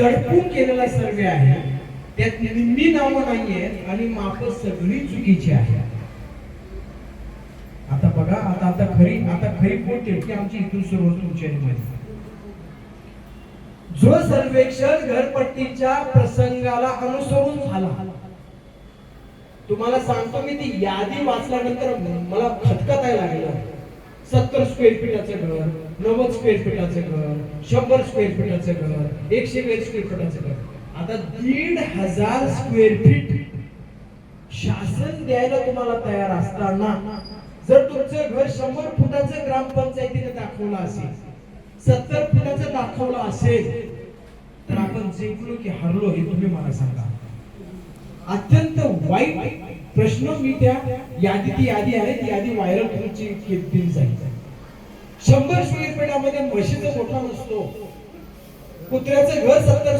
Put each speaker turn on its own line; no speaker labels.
दडपून केलेला सर्वे आहे. त्यात निम्मी नावं नाहीये आणि माप सगळी चुकीची आहे आता बघा आता आता खरी आता खरी कोणती की आमची इथून सुरू होतो जो सर्वेक्षण घरपट्टीच्या प्रसंगाला अनुसरून झाला तुम्हाला सांगतो मी ती यादी वाचल्यानंतर मला खटखटायला स्क्वेअर फीटाचं घर नव्वद स्क्वेअर फीटाचं घर शंभर स्क्वेअर फीटाचं घर एकशे वीस स्क्वेअर फीटाचं घर. आता दीड हजार स्क्वेअर फीट शासन द्यायला तुम्हाला तयार असताना जर तुमचं घर शंभर फुटाचं ग्रामपंचायतीने दाखवलं असेल सत्तर फुटाचं दाखवलं असेल तर आपण जिंकलो की हरलो हे तुम्ही मला सांगा. अत्यंत वाईट प्रश्न मी त्या यादी ती यादी आहे ती यादी व्हायरल तुमची केली जाईल. शंभर स्क्वेअर फीटामध्ये म्हशीचा मोठा नसतो. कुत्र्याचं घर सत्तर